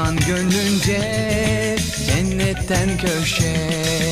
Uzan gönlünce cennetten köşe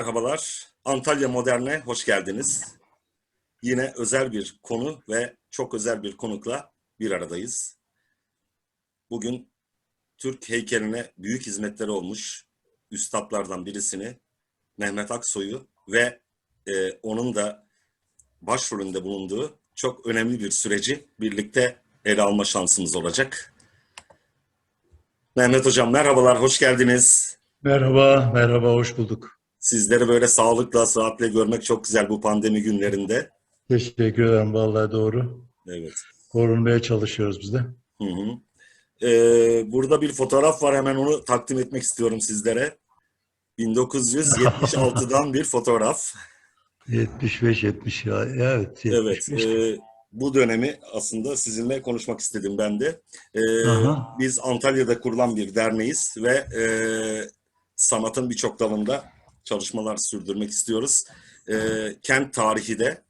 Merhabalar, Antalya Modern'e hoş geldiniz. Yine özel bir konu ve çok özel bir konukla bir aradayız. Bugün Türk heykeline büyük hizmetleri olmuş üstadlardan birisini, Mehmet Aksoy'u ve e, onun da başrolünde bulunduğu çok önemli bir süreci birlikte ele alma şansımız olacak. Mehmet Hocam merhabalar, hoş geldiniz. Merhaba, merhaba, hoş bulduk. Sizleri böyle sağlıkla, sıhhatle görmek çok güzel bu pandemi günlerinde. Teşekkür ederim, vallahi doğru. Evet. Korunmaya çalışıyoruz biz de. Hı hı. Ee, burada bir fotoğraf var hemen onu takdim etmek istiyorum sizlere. 1976'dan bir fotoğraf. 75, 70 ya, evet. Evet. 75. e, bu dönemi aslında sizinle konuşmak istedim ben de. Aha. biz Antalya'da kurulan bir derneğiz ve e, sanatın birçok dalında çalışmalar sürdürmek istiyoruz. E, kent tarihi de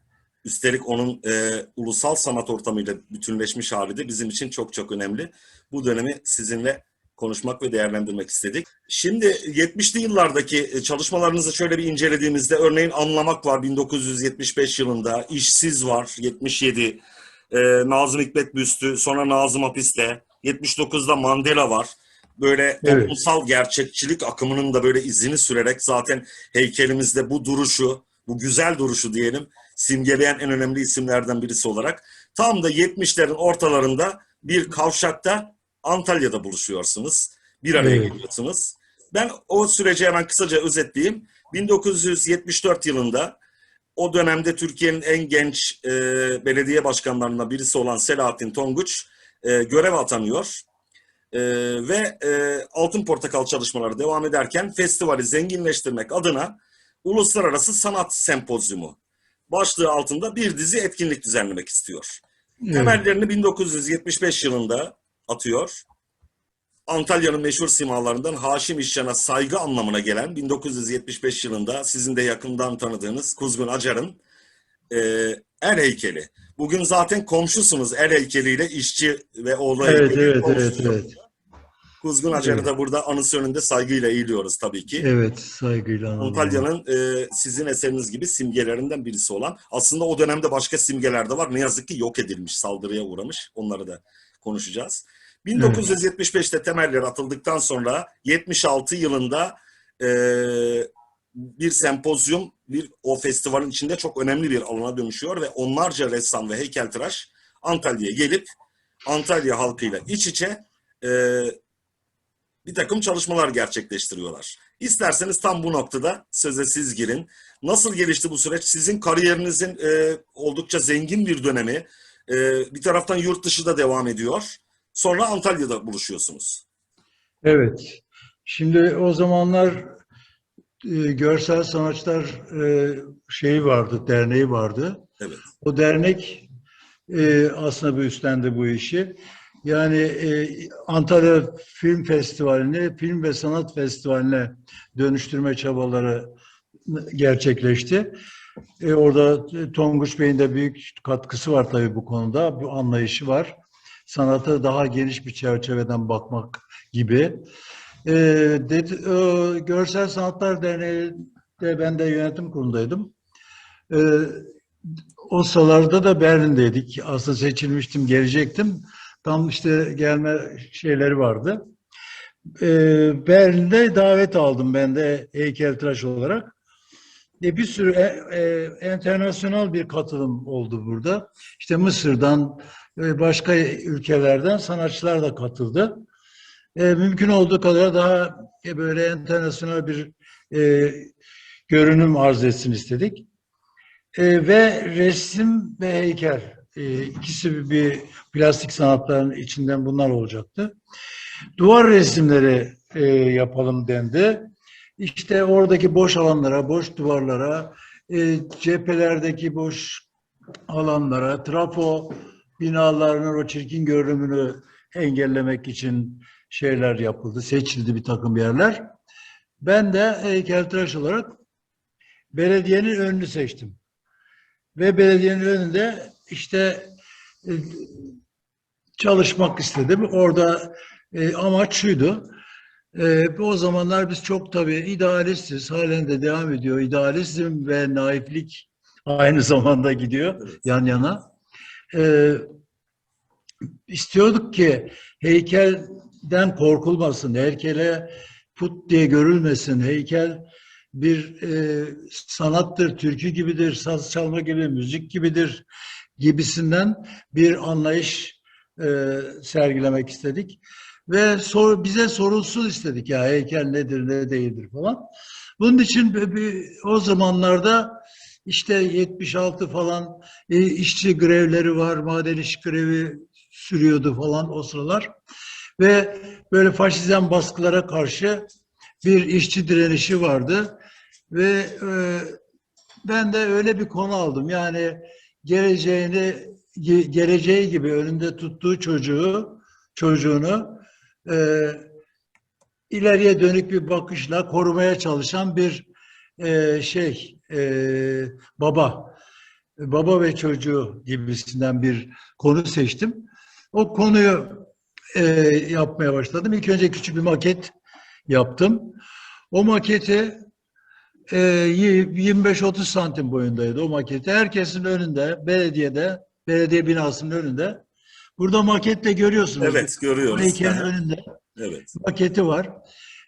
üstelik onun e, ulusal sanat ortamıyla bütünleşmiş hali de bizim için çok çok önemli. Bu dönemi sizinle konuşmak ve değerlendirmek istedik. Şimdi 70'li yıllardaki çalışmalarınızı şöyle bir incelediğimizde örneğin Anlamak var 1975 yılında, İşsiz var 77, e, Nazım Hikmet Büstü, sonra Nazım Hapiste, 79'da Mandela var. Böyle Evet. toplumsal gerçekçilik akımının da böyle izini sürerek zaten heykelimizde bu duruşu, bu güzel duruşu diyelim simgeleyen en önemli isimlerden birisi olarak tam da 70'lerin ortalarında bir kavşakta Antalya'da buluşuyorsunuz. Bir araya Evet. geliyorsunuz. Ben o süreci hemen kısaca özetleyeyim. 1974 yılında o dönemde Türkiye'nin en genç e, belediye başkanlarından birisi olan Selahattin Tonguç e, göreve atanıyor. E, ve e, Altın Portakal çalışmaları devam ederken festivali zenginleştirmek adına Uluslararası Sanat Sempozyumu başlığı altında bir dizi etkinlik düzenlemek istiyor. Evet. Temellerini 1975 yılında atıyor. Antalya'nın meşhur simalarından Haşim İşcan'a saygı anlamına gelen 1975 yılında sizin de yakından tanıdığınız Kuzgun Acar'ın e, el heykeli. Bugün zaten komşusunuz el heykeliyle işçi ve oğlu Evet, heykeli evet, komşusu. evet, evet. Kuzgun Acar'ı Evet. da burada anısı önünde saygıyla eğiliyoruz tabii ki. Evet, saygıyla. Antalya'nın e, sizin eseriniz gibi simgelerinden birisi olan. Aslında o dönemde başka simgeler de var. Ne yazık ki yok edilmiş, saldırıya uğramış. Onları da konuşacağız. 1975'te temeller atıldıktan sonra 76 yılında e, bir sempozyum, bir o festivalin içinde çok önemli bir alana dönüşüyor ve onlarca ressam ve heykeltıraş Antalya'ya gelip Antalya halkıyla iç içe e, bir takım çalışmalar gerçekleştiriyorlar. İsterseniz tam bu noktada söze siz girin. Nasıl gelişti bu süreç? Sizin kariyerinizin e, oldukça zengin bir dönemi. E, bir taraftan yurt dışı da devam ediyor. Sonra Antalya'da buluşuyorsunuz. Evet. Şimdi o zamanlar e, görsel sanatçılar e, şeyi vardı, derneği vardı. Evet. O dernek e, aslında üstlendi bu işi. Yani e, Antalya Film Festivali'ni Film ve Sanat Festivali'ne dönüştürme çabaları gerçekleşti. E, orada Tonguç Bey'in de büyük katkısı var tabii bu konuda. Bu anlayışı var. Sanata daha geniş bir çerçeveden bakmak gibi. E, dedi, e, Görsel Sanatlar Derneği'de ben de yönetim kurulundaydım. E, o sıralarda da Berlin'deydik. Aslında seçilmiştim, gelecektim. Tam işte gelme şeyleri vardı. Ee, Berlin'de davet aldım ben de heykeltıraş olarak. E, bir sürü e, e, internasyonel bir katılım oldu burada. İşte Mısır'dan, e, başka ülkelerden sanatçılar da katıldı. E, mümkün olduğu kadar daha e, böyle internasyonel bir e, görünüm arz etsin istedik. E, ve resim ve heykel. E, ikisi bir plastik sanatların içinden bunlar olacaktı. Duvar resimleri e, yapalım dendi. İşte oradaki boş alanlara, boş duvarlara, e, cephelerdeki boş alanlara, trafo binalarının o çirkin görünümünü engellemek için şeyler yapıldı. Seçildi bir takım yerler. Ben de heykeltıraş olarak belediyenin önünü seçtim. Ve belediyenin önünde işte e, çalışmak istedim. Orada e, amaç şuydu. E, o zamanlar biz çok tabii idealistiz. Halen de devam ediyor. İdealizm ve naiflik aynı zamanda gidiyor Evet. yan yana. E, istiyorduk ki heykelden korkulmasın, heykele put diye görülmesin. Heykel bir e, sanattır, türkü gibidir, saz çalma gibi, müzik gibidir gibisinden bir anlayış e, sergilemek istedik. Ve sor, bize sorulsun istedik ya heykel nedir, ne değildir falan. Bunun için o zamanlarda işte 76 falan e, işçi grevleri var, maden iş grevi sürüyordu falan o sıralar. Ve böyle faşizm baskılara karşı bir işçi direnişi vardı. Ve e, ben de öyle bir konu aldım. Yani geleceğini ge- geleceği gibi önünde tuttuğu çocuğu çocuğunu e, ileriye dönük bir bakışla korumaya çalışan bir e, şey e, baba baba ve çocuğu gibisinden bir konu seçtim. O konuyu e, yapmaya başladım. İlk önce küçük bir maket yaptım. O maketi e, y- 25-30 santim boyundaydı o maketi. Herkesin önünde, belediyede, belediye binasının önünde. Burada makette görüyorsunuz. Evet görüyoruz. Heykelin Aha, önünde Evet. maketi var.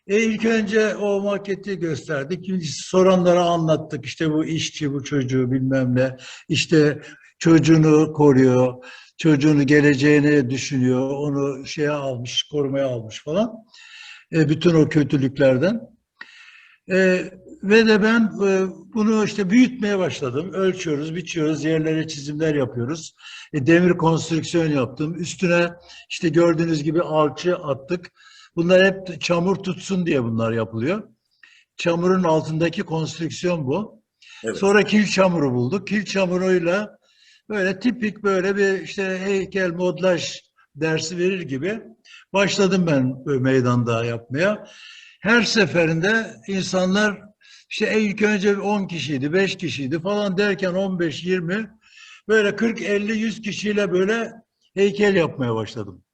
E ilk önce o maketi gösterdik. Soranlara anlattık. İşte bu işçi, bu çocuğu bilmem ne. İşte çocuğunu koruyor. Çocuğunu geleceğini düşünüyor. Onu şeye almış, korumaya almış falan. E, bütün o kötülüklerden. E, ve de ben e, bunu işte büyütmeye başladım. Ölçüyoruz, biçiyoruz, yerlere çizimler yapıyoruz. E, demir konstrüksiyon yaptım. Üstüne işte gördüğünüz gibi alçı attık. Bunlar hep çamur tutsun diye bunlar yapılıyor. Çamurun altındaki konstrüksiyon bu. Evet. Sonra kil çamuru bulduk. Kil çamuruyla böyle tipik böyle bir işte heykel modlaj dersi verir gibi başladım ben meydanda yapmaya. Her seferinde insanlar işte ilk önce 10 kişiydi, 5 kişiydi falan derken 15, 20 böyle 40, 50, 100 kişiyle böyle heykel yapmaya başladım.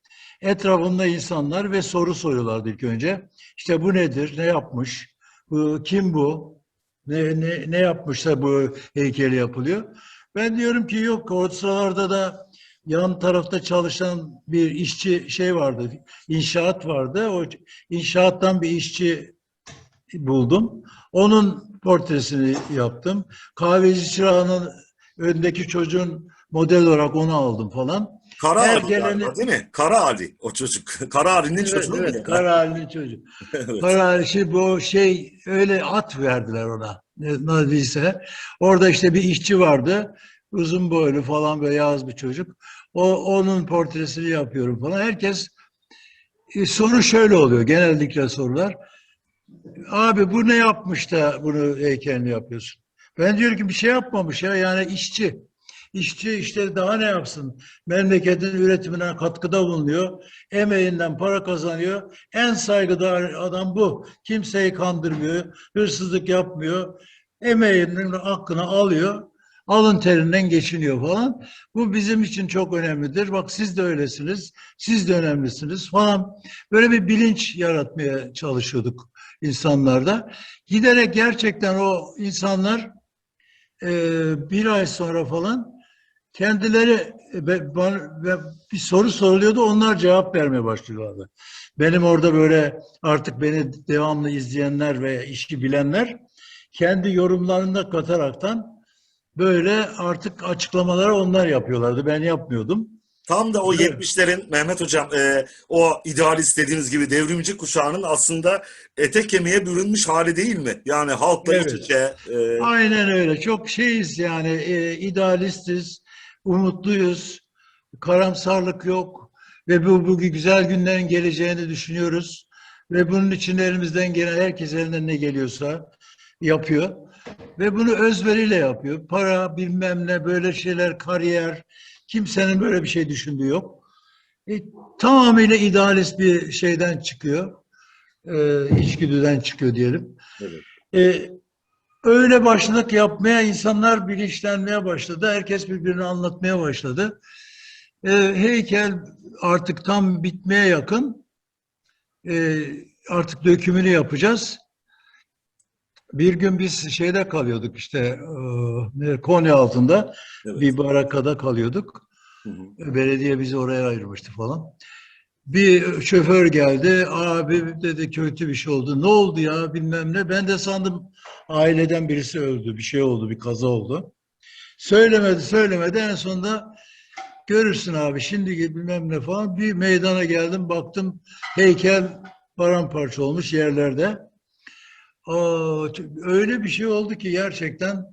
Etrafımda insanlar ve soru soruyorlardı ilk önce. İşte bu nedir, ne yapmış, bu, kim bu, ne, ne, ne yapmışsa bu heykeli yapılıyor. Ben diyorum ki yok o sıralarda da yan tarafta çalışan bir işçi şey vardı, inşaat vardı. O inşaattan bir işçi buldum. Onun portresini yaptım. Kahveci çırağının öndeki çocuğun model olarak onu aldım falan. Kara Her Ali geleni- galiba değil mi? Kara Ali o çocuk. Kara Ali'nin Evet, çocuğu evet, mu? Karali'nin çocuğu. Evet. Karali bu şey öyle at verdiler ona. Neredeyse. Orada işte bir işçi vardı. Uzun boylu falan beyaz bir çocuk. O onun portresini yapıyorum falan. Herkes e, soru şöyle oluyor. Genellikle sorular. Abi bu ne yapmış da bunu heykelini yapıyorsun? Ben diyorum ki bir şey yapmamış ya. Yani işçi. İşçi işte daha ne yapsın? Memleketin üretimine katkıda bulunuyor. Emeğinden para kazanıyor. En saygıdeğer adam bu. Kimseyi kandırmıyor. Hırsızlık yapmıyor. Emeğinin hakkını alıyor. Alın terinden geçiniyor falan. Bu bizim için çok önemlidir. Bak siz de öylesiniz. Siz de önemlisiniz falan. Böyle bir bilinç yaratmaya çalışıyorduk insanlarda. Giderek gerçekten o insanlar e, bir ay sonra falan kendileri e, be- bana- ve bir soru soruluyordu. Onlar cevap vermeye başlıyorlardı. Benim orada böyle artık beni devamlı izleyenler ve işi bilenler kendi yorumlarında kataraktan böyle artık açıklamaları onlar yapıyorlardı. Ben yapmıyordum. Tam da o Evet. 70'lerin Mehmet Hocam e, o idealist dediğiniz gibi devrimci kuşağının aslında ete kemiğe bürünmüş hali değil mi? Yani halkla iç Evet. içe. e, Aynen öyle. Çok şeyiz yani e, idealistiz, umutluyuz, karamsarlık yok ve bu, bu güzel günlerin geleceğini düşünüyoruz ve bunun için elimizden gelen herkes elinden ne geliyorsa yapıyor ve bunu özveriyle yapıyor. Para bilmem ne böyle şeyler, kariyer kimsenin böyle bir şey düşündüğü yok. E, tamamıyla idealist bir şeyden çıkıyor. E, içgüdüden çıkıyor diyelim. Evet. E, öyle başladık yapmaya, insanlar bilinçlenmeye başladı. Herkes birbirini anlatmaya başladı. E, heykel artık tam bitmeye yakın. E, artık dökümünü yapacağız. Bir gün biz şeyde kalıyorduk işte e, Konya altında Evet. bir barakada kalıyorduk. Hı hı. Belediye bizi oraya ayırmıştı falan. Bir şoför geldi. Abi dedi kötü bir şey oldu. Ne oldu ya bilmem ne. Ben de sandım aileden birisi öldü. Bir şey oldu. Bir kaza oldu. Söylemedi söylemedi. En sonunda görürsün abi şimdi bilmem ne falan. Bir meydana geldim baktım heykel paramparça olmuş yerlerde. Aa, öyle bir şey oldu ki gerçekten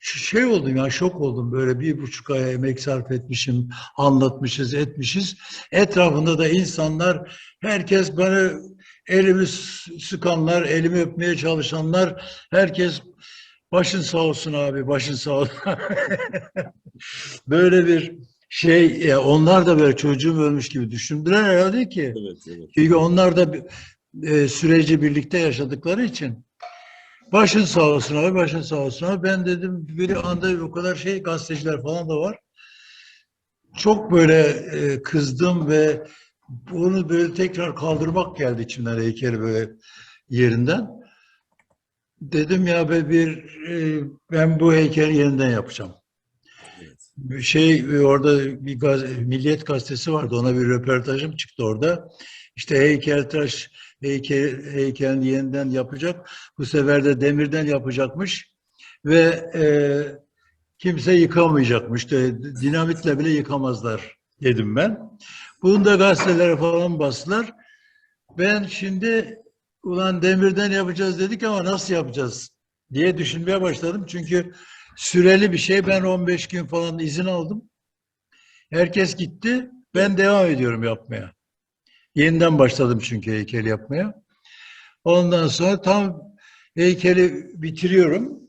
şey oldum ya şok oldum böyle bir buçuk aya emek sarf etmişim, anlatmışız, etmişiz. Etrafında da insanlar, herkes bana elimi sıkanlar, elimi öpmeye çalışanlar, herkes başın sağ olsun abi, başın sağ olsun. böyle bir şey, onlar da böyle çocuğum ölmüş gibi düşündüler herhalde ki. Evet, evet. Çünkü onlar da e, süreci birlikte yaşadıkları için. Başın sağ olsun abi, başın sağ olsun abi. Ben dedim bir anda o kadar şey gazeteciler falan da var. Çok böyle e, kızdım ve bunu böyle tekrar kaldırmak geldi içimden heykeli böyle yerinden. Dedim ya be bir e, ben bu heykeli yeniden yapacağım. Bir Şey orada bir gaz, Milliyet gazetesi vardı ona bir röportajım çıktı orada. İşte heykeltıraş heykel, heykelini yeniden yapacak. Bu sefer de demirden yapacakmış ve e, kimse yıkamayacakmış. De, dinamitle bile yıkamazlar dedim ben. Bunu da gazetelere falan bastılar. Ben şimdi ulan demirden yapacağız dedik ama nasıl yapacağız diye düşünmeye başladım. Çünkü süreli bir şey. Ben 15 gün falan izin aldım. Herkes gitti. Ben devam ediyorum yapmaya. Yeniden başladım çünkü heykeli yapmaya. Ondan sonra tam heykeli bitiriyorum.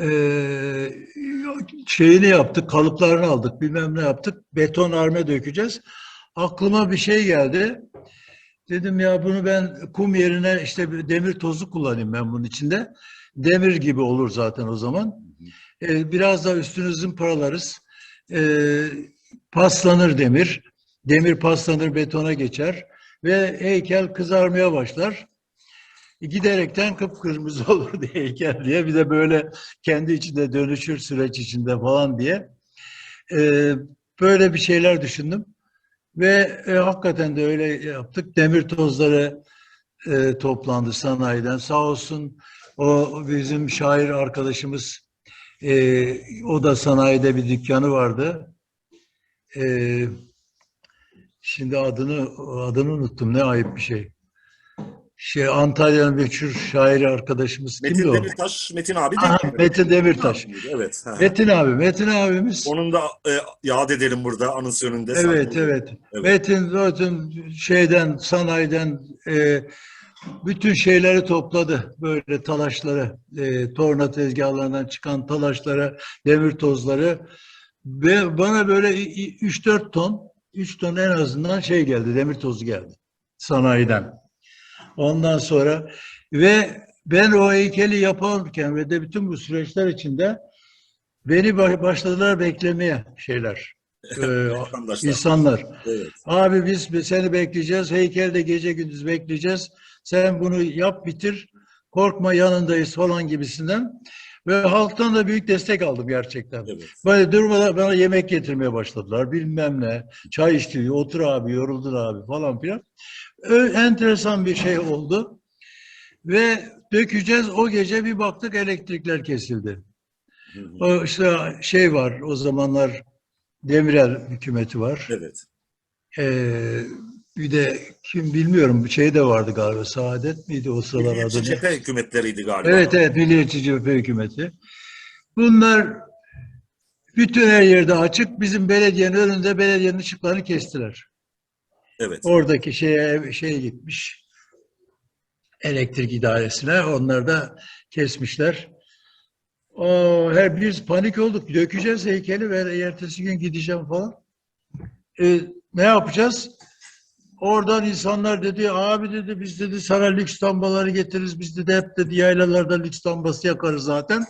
Ee, şeyini yaptık, kalıplarını aldık, bilmem ne yaptık. Beton arme dökeceğiz. Aklıma bir şey geldi. Dedim ya bunu ben kum yerine işte bir demir tozu kullanayım ben bunun içinde. Demir gibi olur zaten o zaman. Ee, biraz da üstünü zımparalarız. Ee, paslanır demir. Demir paslanır betona geçer ve heykel kızarmaya başlar. Giderekten kıpkırmızı olur diye heykel diye bir de böyle kendi içinde dönüşür süreç içinde falan diye. Ee, böyle bir şeyler düşündüm. Ve e, hakikaten de öyle yaptık. Demir tozları e, toplandı sanayiden. Sağ olsun o bizim şair arkadaşımız e, o da sanayide bir dükkanı vardı. E, şimdi adını adını unuttum. Ne ayıp bir şey. Şey Antalya'nın meşhur şairi arkadaşımız kimdi Metin o? Demirtaş, Metin abi değil Aha, mi? Metin Demirtaş. Evet. ha. Metin abi, Metin abimiz. Onun da e, yad edelim burada anısı önünde. Evet, evet. Evet. Metin zaten şeyden, sanayiden e, bütün şeyleri topladı. Böyle talaşları, e, torna tezgahlarından çıkan talaşları, demir tozları. Ve bana böyle 3-4 ton, 3 ton en azından şey geldi, demir tozu geldi sanayiden. Ondan sonra ve ben o heykeli yaparken ve de bütün bu süreçler içinde beni ba- başladılar beklemeye şeyler. e, insanlar. Evet. Abi biz seni bekleyeceğiz. Heykelde gece gündüz bekleyeceğiz. Sen bunu yap bitir. Korkma yanındayız falan gibisinden. Ve halktan da büyük destek aldım gerçekten. Evet. Böyle durmadan bana yemek getirmeye başladılar. Bilmem ne. Çay içti. Otur abi, yoruldun abi falan filan. Ö- Enteresan bir şey oldu. Ve dökeceğiz. O gece bir baktık elektrikler kesildi. O işte şey var o zamanlar Demirel hükümeti var. Evet. Ee, bir de kim bilmiyorum bir şey de vardı galiba. Saadet miydi o sıralar Milliyetçi adı? cephe hükümetleriydi galiba. Evet evet Milliyetçi Cephe Hükümeti. Bunlar bütün her yerde açık. Bizim belediyenin önünde belediyenin ışıklarını kestiler. Evet. Oradaki şeye şey gitmiş. Elektrik idaresine. Onlar da kesmişler. O, her biz panik olduk. Dökeceğiz heykeli ve ertesi gün gideceğim falan. E, ne yapacağız? Oradan insanlar dedi, abi dedi biz dedi sana lüks lambaları getiririz. Biz dedi hep dedi yaylalarda lüks lambası yakarız zaten.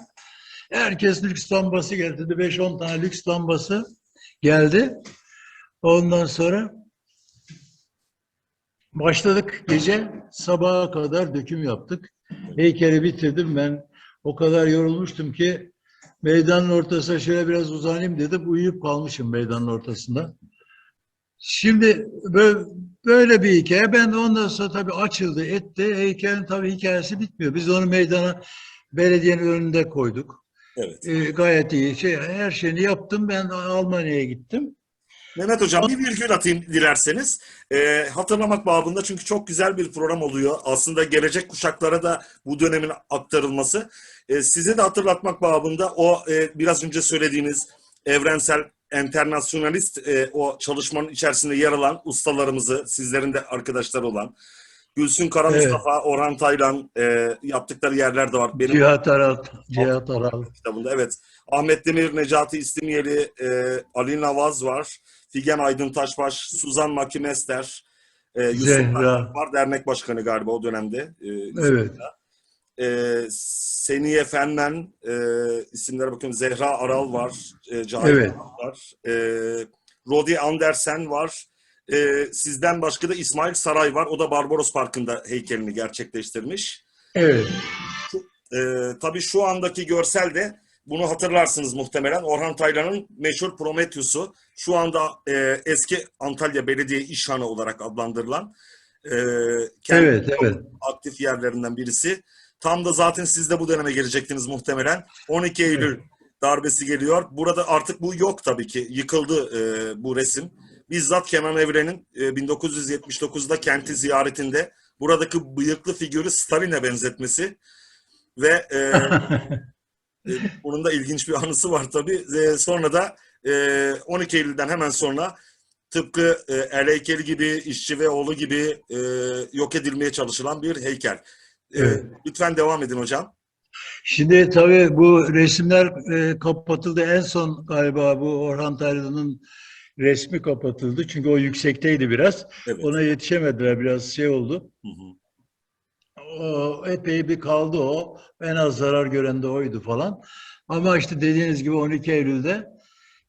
Herkes lüks lambası getirdi. 5-10 tane lüks lambası geldi. Ondan sonra başladık gece sabaha kadar döküm yaptık. Heykeli bitirdim ben. O kadar yorulmuştum ki meydanın ortasına şöyle biraz uzanayım dedim. Uyuyup kalmışım meydanın ortasında. Şimdi böyle, böyle bir hikaye. Ben de ondan sonra tabii açıldı, etti. Heykelin tabii hikayesi bitmiyor. Biz onu meydana belediyenin önünde koyduk. Evet. Ee, gayet iyi. Şey, her şeyini yaptım. Ben Almanya'ya gittim. Mehmet Hocam bir virgül atayım dilerseniz. Ee, hatırlamak babında çünkü çok güzel bir program oluyor. Aslında gelecek kuşaklara da bu dönemin aktarılması. Ee, size de hatırlatmak babında o e, biraz önce söylediğiniz evrensel, internasyonalist e, o çalışmanın içerisinde yer alan ustalarımızı, sizlerin de arkadaşları olan Gülsün Kara Evet. Mustafa, Orhan Taylan e, yaptıkları yerler de var. Benim Cihat Aral. Cihat Aral. kitabında. Evet. Ahmet Demir, Necati İstimiyeli, e, Ali Navaz var. Figen Aydın Taşbaş, Suzan Makimester, e, Yusuf Zehra. Var. Dernek başkanı galiba o dönemde. E, Evet. E, Seniye Fenmen, e, isimlere bakıyorum. Zehra Aral var. E, Cahit Evet. var. E, Rodi Andersen var. E, sizden başka da İsmail Saray var. O da Barbaros Parkı'nda heykelini gerçekleştirmiş. Evet. Ee, tabii şu andaki görsel de bunu hatırlarsınız muhtemelen. Orhan Taylan'ın meşhur Prometheus'u şu anda e, eski Antalya Belediye İşhanı olarak adlandırılan e, kendi Evet, evet. aktif yerlerinden birisi. Tam da zaten siz de bu döneme gelecektiniz muhtemelen. 12 Eylül darbesi geliyor. Burada artık bu yok tabii ki. Yıkıldı e, bu resim. Bizzat Kenan Evren'in e, 1979'da kenti ziyaretinde buradaki bıyıklı figürü Stalin'e benzetmesi ve e, e, bunun da ilginç bir anısı var tabii. E, sonra da e, 12 Eylül'den hemen sonra tıpkı e, el heykeli gibi, işçi ve oğlu gibi e, yok edilmeye çalışılan bir heykel. Evet. Lütfen devam edin hocam. Şimdi tabii bu resimler e, kapatıldı. En son galiba bu Orhan Taylan'ın resmi kapatıldı. Çünkü o yüksekteydi biraz. Evet. Ona yetişemediler. Biraz şey oldu. Hı hı. O, epey bir kaldı o. En az zarar gören de oydu falan. Ama işte dediğiniz gibi 12 Eylül'de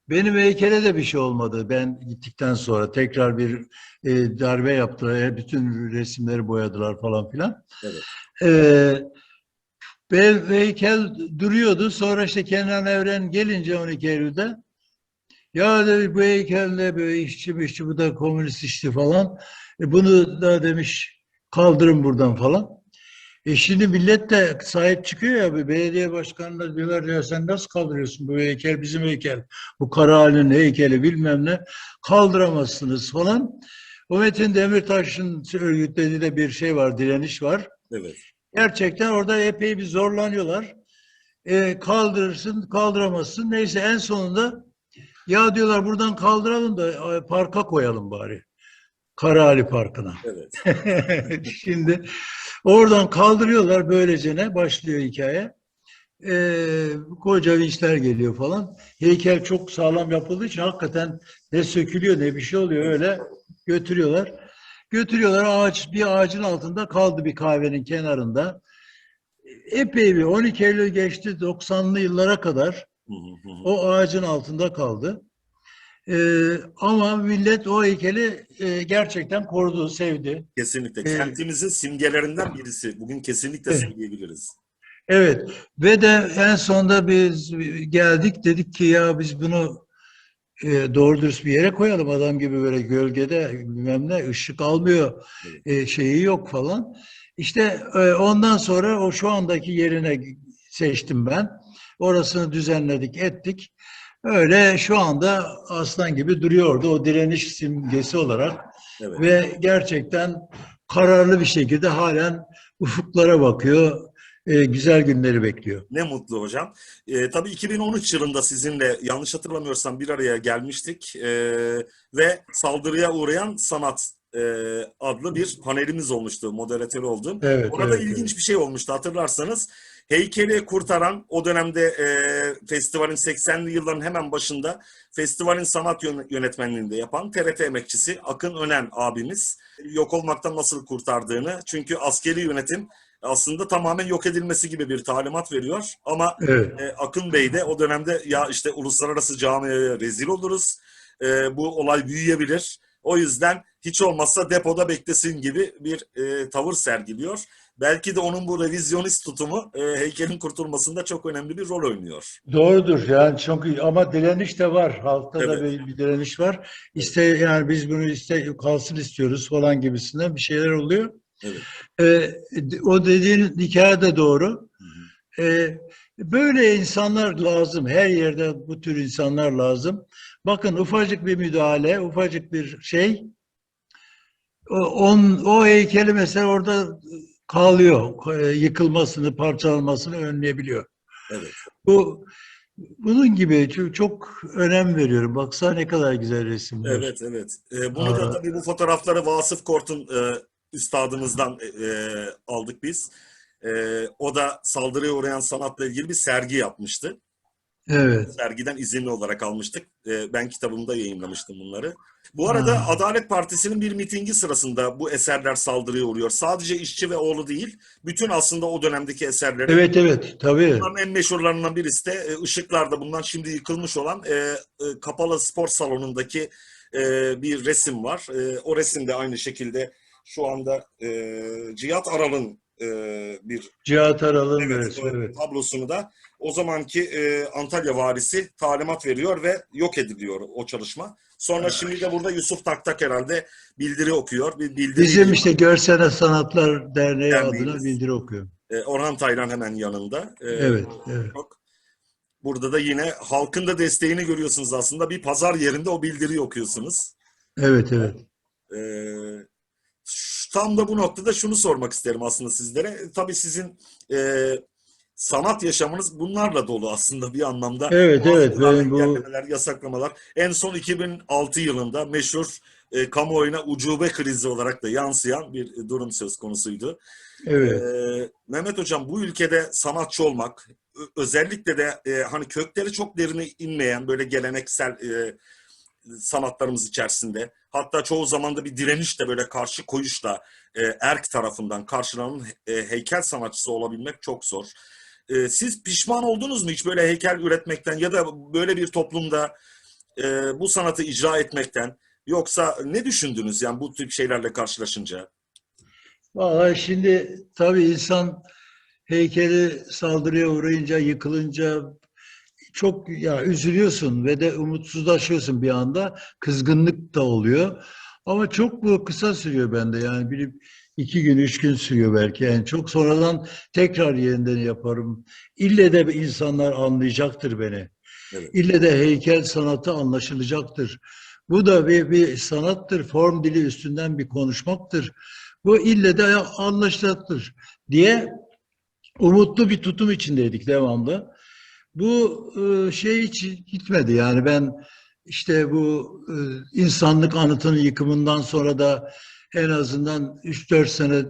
benim heykele de bir şey olmadı. Ben gittikten sonra tekrar bir e, darbe yaptılar. E, Bütün resimleri boyadılar falan filan. Evet. Ee, ve heykel duruyordu. Sonra işte Kenan Evren gelince 12 Eylül'de ya dedi bu heykel de böyle işçi işçi bu da komünist işçi falan. E, bunu da demiş kaldırın buradan falan. E şimdi millet de sahip çıkıyor ya bir belediye başkanına diyorlar ya sen nasıl kaldırıyorsun bu heykel bizim heykel. Bu Karahal'in heykeli bilmem ne kaldıramazsınız falan. O Metin Demirtaş'ın örgütlediği de bir şey var, direniş var. Evet. Gerçekten orada epey bir zorlanıyorlar. E, kaldırırsın, kaldıramazsın. Neyse en sonunda ya diyorlar buradan kaldıralım da e, parka koyalım bari. Karaali Parkı'na. Evet. Şimdi oradan kaldırıyorlar böylecene başlıyor hikaye. Ee, koca vinçler geliyor falan. Heykel çok sağlam yapıldığı için hakikaten ne sökülüyor ne bir şey oluyor öyle götürüyorlar. Götürüyorlar ağaç bir ağacın altında kaldı bir kahvenin kenarında. Epey bir 12 Eylül geçti 90'lı yıllara kadar o ağacın altında kaldı. Ee, ama millet o heykeli e, gerçekten korudu, sevdi. Kesinlikle. Evet. Kentimizin simgelerinden birisi. Bugün kesinlikle Evet. söyleyebiliriz. Evet ve de en sonunda biz geldik dedik ki ya biz bunu e, doğru dürüst bir yere koyalım adam gibi böyle gölgede bilmem ne ışık almıyor e, şeyi yok falan. İşte e, ondan sonra o şu andaki yerine seçtim ben. Orasını düzenledik ettik. Öyle şu anda aslan gibi duruyordu o direniş simgesi olarak Evet. ve gerçekten kararlı bir şekilde halen ufuklara bakıyor, e, güzel günleri bekliyor. Ne mutlu hocam. Ee, tabii 2013 yılında sizinle yanlış hatırlamıyorsam bir araya gelmiştik Ee, ve saldırıya uğrayan sanat e, adlı bir panelimiz olmuştu. Moderatör oldum. Evet, Orada evet, ilginç bir şey olmuştu hatırlarsanız. Heykeli kurtaran o dönemde e, festivalin 80'li yılların hemen başında festivalin sanat yön- yönetmenliğinde yapan TRT emekçisi Akın Önen abimiz yok olmaktan nasıl kurtardığını çünkü askeri yönetim aslında tamamen yok edilmesi gibi bir talimat veriyor ama Evet. e, Akın Bey de o dönemde ya işte uluslararası camiaya rezil oluruz. E, bu olay büyüyebilir. O yüzden hiç olmazsa depoda beklesin gibi bir e, tavır sergiliyor. Belki de onun bu revizyonist tutumu e, heykelin kurtulmasında çok önemli bir rol oynuyor. Doğrudur yani iyi ama direniş de var. Halkta da Evet. bir, bir direniş var. İşte yani biz bunu iste kalsın istiyoruz falan gibisinden bir şeyler oluyor. Evet. Ee, o dediğin hikaye de doğru. Ee, böyle insanlar lazım. Her yerde bu tür insanlar lazım. Bakın ufacık bir müdahale, ufacık bir şey o, on, o heykeli mesela orada kalıyor. Ee, Yıkılmasını, parçalanmasını önleyebiliyor. Evet. Bu bunun gibi çok, çok önem veriyorum. Baksana ne kadar güzel resimler. Evet, evet. E, bunu da tabii bu fotoğrafları Vasıf Kort'un e, üstadımızdan e, e, aldık biz. E, o da saldırıya uğrayan sanatla ilgili bir sergi yapmıştı. Evet. Sergiden izinli olarak almıştık. E, ben kitabımda yayınlamıştım bunları. Bu arada Ha. Adalet Partisi'nin bir mitingi sırasında bu eserler saldırıya uğruyor. Sadece işçi ve oğlu değil, bütün aslında o dönemdeki eserleri. Evet evet tabii. Bunların en meşhurlarından birisi de e, Işıklar'da bundan şimdi yıkılmış olan e, e, kapalı spor salonundaki bir resim var. O resim de aynı şekilde şu anda Cihat Aral'ın bir Cihat Aral'ın evet, resmi, evet. tablosunu da o zamanki e, Antalya valisi talimat veriyor ve yok ediliyor o çalışma. Sonra şimdi de burada Yusuf Taktak herhalde bildiri okuyor. Bir bildiri Bizim işte Görsel Sanatlar Derneği Derneğimiz. adına bildiri okuyor. e, Orhan Taylan hemen yanında. E, Evet, evet. Çok. Burada da yine halkın da desteğini görüyorsunuz aslında. Bir pazar yerinde o bildiriyi okuyorsunuz. Evet evet. Şu- tam da bu noktada şunu sormak isterim aslında sizlere. E, Tabii sizin e, sanat yaşamınız bunlarla dolu aslında bir anlamda. Evet, evet, Bazı benim bu- yasaklamalar. En son 2006 yılında meşhur e, kamuoyuna ucube krizi olarak da yansıyan bir durum söz konusuydu. Evet. Ee, Mehmet Hocam bu ülkede sanatçı olmak özellikle de e, hani kökleri çok derine inmeyen böyle geleneksel e, sanatlarımız içerisinde hatta çoğu zaman da bir direniş de böyle karşı koyuşla e, erk tarafından karşılanan e, heykel sanatçısı olabilmek çok zor. E, siz pişman oldunuz mu hiç böyle heykel üretmekten ya da böyle bir toplumda e, bu sanatı icra etmekten yoksa ne düşündünüz yani bu tip şeylerle karşılaşınca? Vallahi şimdi tabii insan heykeli saldırıya uğrayınca, yıkılınca çok ya üzülüyorsun ve de umutsuzlaşıyorsun bir anda. Kızgınlık da oluyor. Ama çok bu kısa sürüyor bende yani bir iki gün, üç gün sürüyor belki en çok. Sonradan tekrar yeniden yaparım. İlle de insanlar anlayacaktır beni. Evet. İlle de heykel sanatı anlaşılacaktır. Bu da bir, bir sanattır, form dili üstünden bir konuşmaktır. Bu ille de anlaşılacaktır diye umutlu bir tutum içindeydik devamlı. Bu e, şey hiç gitmedi yani ben işte bu e, insanlık anıtının yıkımından sonra da en azından 3-4 sene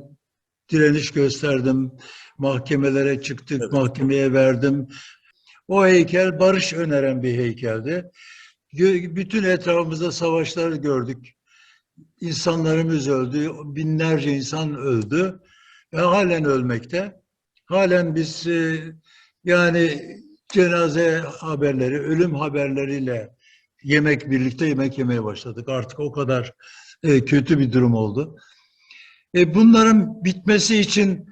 direniş gösterdim. Mahkemelere çıktık, Evet. mahkemeye verdim. O heykel barış öneren bir heykeldi. Bütün etrafımızda savaşları gördük. İnsanlarımız öldü, binlerce insan öldü ve halen ölmekte. Halen biz e, yani cenaze haberleri, ölüm haberleriyle yemek birlikte yemek yemeye başladık. Artık o kadar e, kötü bir durum oldu. E, bunların bitmesi için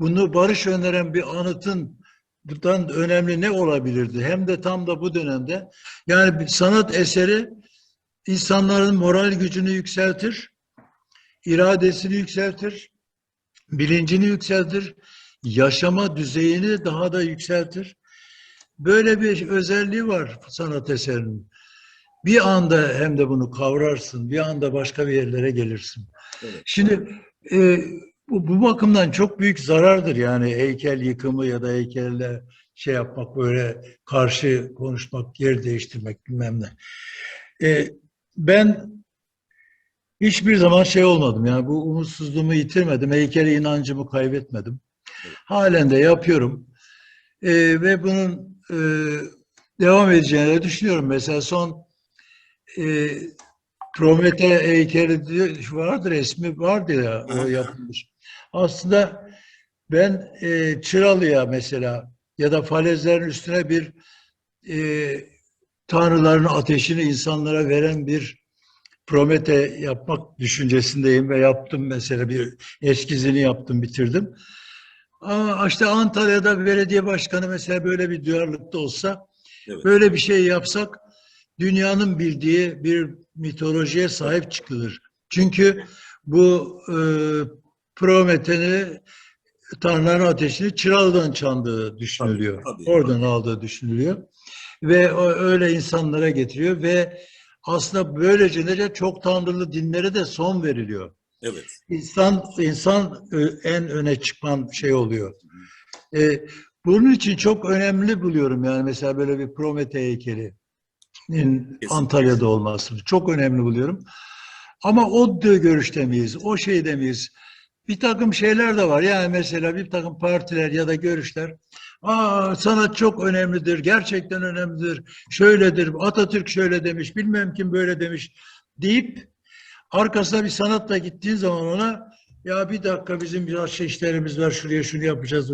bunu barış öneren bir anıtın bundan önemli ne olabilirdi? Hem de tam da bu dönemde. Yani bir sanat eseri insanların moral gücünü yükseltir, iradesini yükseltir, bilincini yükseltir, yaşama düzeyini daha da yükseltir böyle bir özelliği var sanat eserinin. Bir anda hem de bunu kavrarsın, bir anda başka bir yerlere gelirsin. Evet. Şimdi e, bu, bu bakımdan çok büyük zarardır yani heykel yıkımı ya da heykelle şey yapmak böyle karşı konuşmak, yer değiştirmek bilmem ne. E, ben hiçbir zaman şey olmadım yani bu umutsuzluğumu yitirmedim, heykele inancımı kaybetmedim. Halen de yapıyorum E, ve bunun e, devam edeceğini de düşünüyorum. Mesela son e, Promete heykeli vardı resmi vardı ya o yapılmış. Aslında ben e, Çıralı'ya mesela ya da falezlerin üstüne bir e, tanrıların ateşini insanlara veren bir Promete yapmak düşüncesindeyim ve yaptım mesela bir eskizini yaptım bitirdim. Ama işte Antalya'da belediye başkanı mesela böyle bir duyarlılıkta olsa Evet. böyle bir şey yapsak dünyanın bildiği bir mitolojiye sahip çıkılır. Çünkü bu e, Prometheus'u Tanrıların ateşini Çıralı'dan çaldığı düşünülüyor. Tabii, tabii. Oradan aldığı düşünülüyor. Ve o öyle insanlara getiriyor ve aslında böylece de çok tanrılı dinlere de son veriliyor. Evet. İnsan insan e, en öne çıkan şey oluyor. E, bunun için çok önemli buluyorum yani mesela böyle bir Promete heykelinin Antalya'da olması çok önemli buluyorum. Ama o görüşte miyiz? O şeyde miyiz? Bir takım şeyler de var. Yani mesela bir takım partiler ya da görüşler Aa, sanat çok önemlidir, gerçekten önemlidir, şöyledir, Atatürk şöyle demiş, bilmem kim böyle demiş deyip arkasına bir sanatla gittiğin zaman ona ya bir dakika bizim biraz şey işlerimiz var şuraya şunu yapacağız.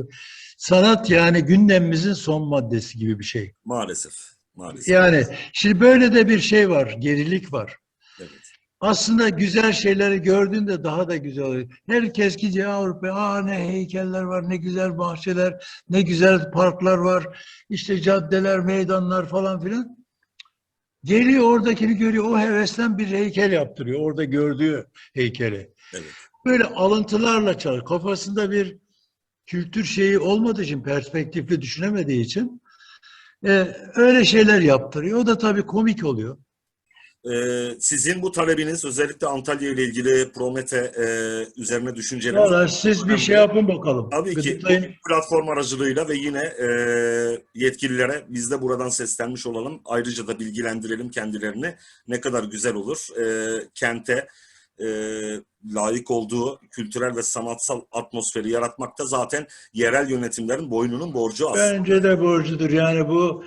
Sanat yani gündemimizin son maddesi gibi bir şey. Maalesef. Maalesef. Yani şimdi böyle de bir şey var, gerilik var. Evet. Aslında güzel şeyleri gördüğünde daha da güzel oluyor. Herkes gidiyor Avrupa, aa ne heykeller var, ne güzel bahçeler, ne güzel parklar var, işte caddeler, meydanlar falan filan. Geliyor oradakini görüyor, o hevesten bir heykel yaptırıyor, orada gördüğü heykeli. Evet. Böyle alıntılarla çalış, kafasında bir kültür şeyi olmadığı için, perspektifli düşünemediği için e, öyle şeyler yaptırıyor. O da tabii komik oluyor. Ee, sizin bu talebiniz özellikle Antalya ile ilgili Promete e, üzerine düşünceleriniz Valla siz bir şey yapın bakalım. Tabii ki Gıdıklayın. platform aracılığıyla ve yine e, yetkililere biz de buradan seslenmiş olalım. Ayrıca da bilgilendirelim kendilerini. Ne kadar güzel olur. E, kente e, layık olduğu kültürel ve sanatsal atmosferi yaratmakta zaten yerel yönetimlerin boynunun borcu aslında. Bence de borcudur. Yani bu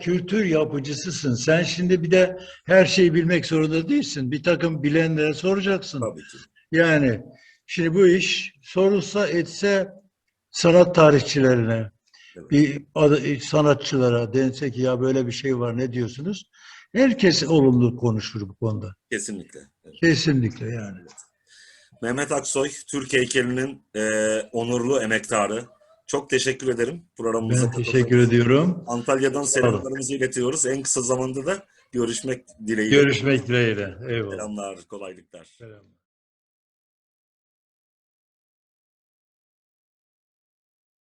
kültür yapıcısısın. Sen şimdi bir de her şeyi bilmek zorunda değilsin. Bir takım bilenlere soracaksın. Tabii ki. Yani şimdi bu iş sorulsa etse sanat tarihçilerine, Evet. bir sanatçılara dense ki ya böyle bir şey var ne diyorsunuz? Herkes olumlu konuşur bu konuda. Kesinlikle. Evet. Kesinlikle yani. Mehmet Aksoy, Türk heykelinin e, onurlu emektarı. Çok teşekkür ederim programımıza Ben teşekkür ediyorum. Antalya'dan selamlarımızı iletiyoruz. En kısa zamanda da görüşmek dileğiyle. Görüşmek dileğiyle. Eyvallah. Selamlar, kolaylıklar. Selam.